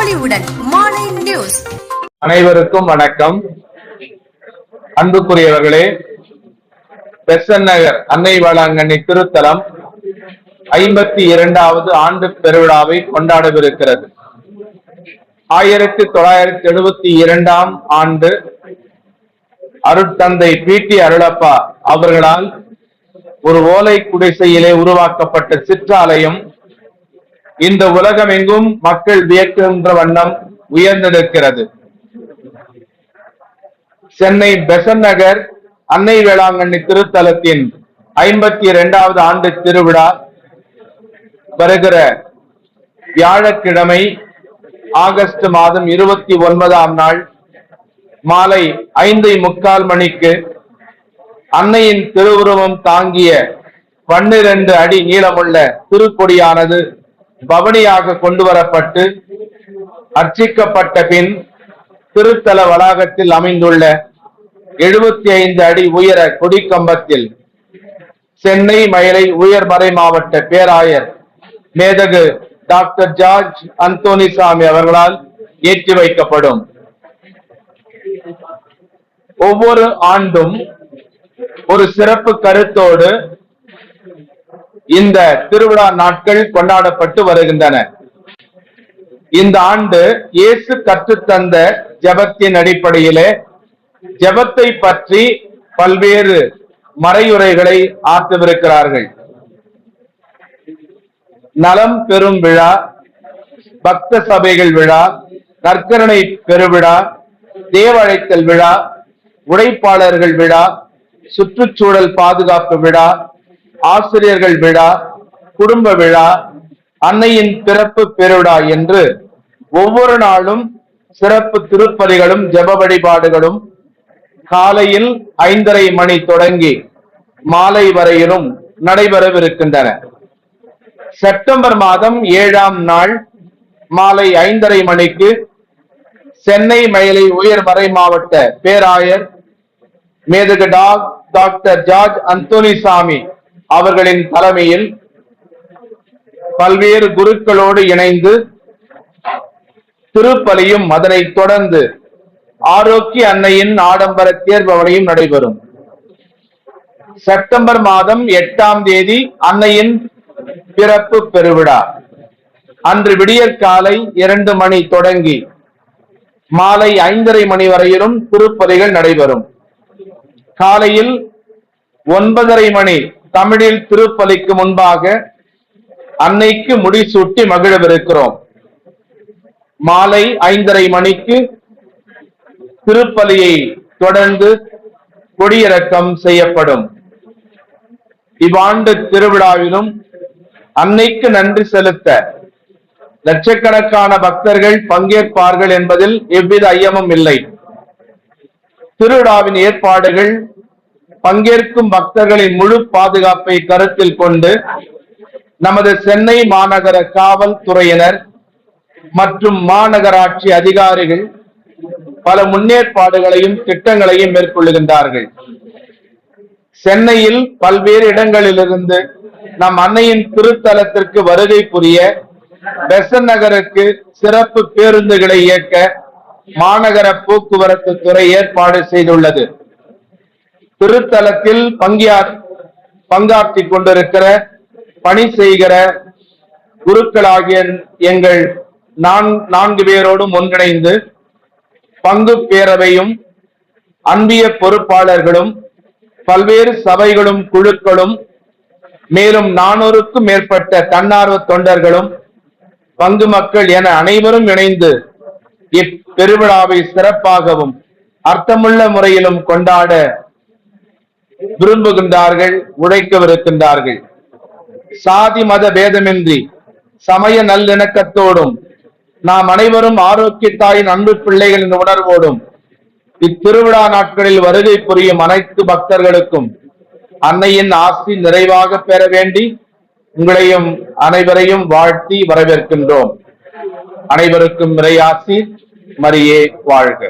அறிவுடன் மாலை நியூஸ். அனைவருக்கும் வணக்கம். அன்புக்குரியவர்களே பெசன் நகர் அன்னை வேளாங்கண்ணி திருத்தலம் ஐம்பத்தி இரண்டாவது ஆண்டு பெருவிழாவை கொண்டாடவிருக்கிறது. ஆயிரத்தி தொள்ளாயிரத்தி எழுபத்தி இரண்டாம் ஆண்டு அருட்தந்தை பி டி அருளப்பா அவர்களால் ஒரு ஓலை குடிசையிலே உருவாக்கப்பட்ட சிற்றாலயம் இந்த உலகம் எங்கும் மக்கள் வியக்குகின்ற வண்ணம் உயர்ந்திருக்கிறது. சென்னை பெசன் நகர் அன்னை வேளாங்கண்ணி திருத்தலத்தின் ஐம்பத்தி இரண்டாவது ஆண்டு திருவிழா வருகிற வியாழக்கிழமை ஆகஸ்ட் மாதம் இருபத்தி ஒன்பதாம் நாள் மாலை ஐந்தை முக்கால் மணிக்கு அன்னையின் திருவுருவம் தாங்கிய பன்னிரண்டு அடி நீளமுள்ள திருக்கொடியானது பவனியாக கொண்டு வரப்பட்டு அர்ச்சிக்கப்பட்ட பின் திருத்தல வளாகத்தில் அமைந்துள்ள எழுபத்தி ஐந்து அடி உயர கொடிக்கம்பத்தில் சென்னை மயிலை உயர்மறை மாவட்ட பேராயர் மேதகு டாக்டர் ஜார்ஜ் அந்தோனிசாமி அவர்களால் ஏற்றி வைக்கப்படும். ஒவ்வொரு ஆண்டும் ஒரு சிறப்பு கருத்தோடு இந்த திருவிழா நாட்கள் கொண்டாடப்பட்டு வருகின்றன. இந்த ஆண்டு இயேசு கற்றுத்தந்த ஜெபத்தின் அடிப்படையிலே ஜெபத்தை பற்றி பல்வேறு மறையுரைகளை ஆற்றவிருக்கிறார்கள். நலம் பெறும் விழா பக்த சபைகள் விழா நற்கரணை பெருவிழா தேவழைத்தல் விழா உழைப்பாளர்கள் விழா சுற்றுச்சூழல் பாதுகாப்பு விழா ஆசிரியர்கள் விழா குடும்ப விழா அன்னையின் பிறப்பு பெருவிழா என்று ஒவ்வொரு நாளும் சிறப்பு திருப்பதிகளும் ஜெப வழிபாடுகளும் காலையில் ஐந்தரை மணி தொடங்கி மாலை வரையிலும் நடைபெறவிருக்கின்றன. செப்டம்பர் மாதம் ஏழாம் நாள் மாலை ஐந்தரை மணிக்கு சென்னை மயிலை உயர்மறை மாவட்ட பேராயர் மேதகு டாக் டாக்டர் ஜார்ஜ் அந்தோனிசாமி அவர்களின் தலைமையில் பல்வேறு குருக்களோடு இணைந்து திருப்பலியும் அதனை தொடர்ந்து ஆரோக்கிய அன்னையின் ஆடம்பர தேர்பவனையும் நடைபெறும். செப்டம்பர் மாதம் எட்டாம் தேதி அன்னையின் பிறப்பு பெருவிழா. அன்று விடியற்காலை இரண்டு மணி தொடங்கி மாலை ஐந்தரை மணி வரையிலும் திருப்பலிகள் நடைபெறும். காலையில் ஒன்பதரை மணி தமிழில் திருப்பலிக்கு முன்பாக அன்னைக்கு முடிசூட்டி மகிழவிருக்கிறோம். மாலை ஐந்தரை மணிக்கு திருப்பலியை தொடர்ந்து கொடியிறக்கம் செய்யப்படும். இவ்வாண்டு திருவிழாவிலும் அன்னைக்கு நன்றி செலுத்த லட்சக்கணக்கான பக்தர்கள் பங்கேற்பார்கள் என்பதில் எவ்வித ஐயமும் இல்லை. திருவிழாவின் ஏற்பாடுகள் பங்கேற்கும் பக்தர்களின் முழு பாதுகாப்பை கருத்தில் கொண்டு நமது சென்னை மாநகர காவல்துறையினர் மற்றும் மாநகராட்சி அதிகாரிகள் பல முன்னேற்பாடுகளையும் திட்டங்களையும் மேற்கொள்ளுகின்றார்கள். சென்னையில் பல்வேறு இடங்களிலிருந்து நம் அன்னையின் திருத்தலத்திற்கு வருகை புரிய பெசன் நகருக்கு சிறப்பு பேருந்துகளை இயக்க மாநகர போக்குவரத்து துறை ஏற்பாடு செய்துள்ளது. திருத்தலத்தில் பங்கியார் பங்காற்றி கொண்டிருக்கிற பணி செய்கிற குருக்களாகிய எங்கள் நான் நான்கு பேரோடும் ஒன்றிணைந்து பங்கு பேரவையும் அன்பிய பொறுப்பாளர்களும் பல்வேறு சபைகளும் குழுக்களும் மேலும் நானூறுக்கும் மேற்பட்ட தன்னார்வ தொண்டர்களும் பங்கு மக்கள் என அனைவரும் இணைந்து இப்பெருவிழாவை சிறப்பாகவும் அர்த்தமுள்ள முறையிலும் கொண்டாட விரும்புகின்றார்கள் உழைக்கவிருக்கின்றார்கள். சாதி மத பேதமின்றி சமய நல்லிணக்கத்தோடும் நாம் அனைவரும் ஆரோக்கிய தாயின் அன்பு பிள்ளைகளின் உணர்வோடும் இத்திருவிழா நாட்களில் வருகை புரியும் அனைத்து பக்தர்களுக்கும் அன்னையின் ஆசி நிறைவாக பெற வேண்டி உங்களையும் அனைவரையும் வாழ்த்தி வரவேற்கின்றோம். அனைவருக்கும் நிறையாசி மரியே வாழ்க.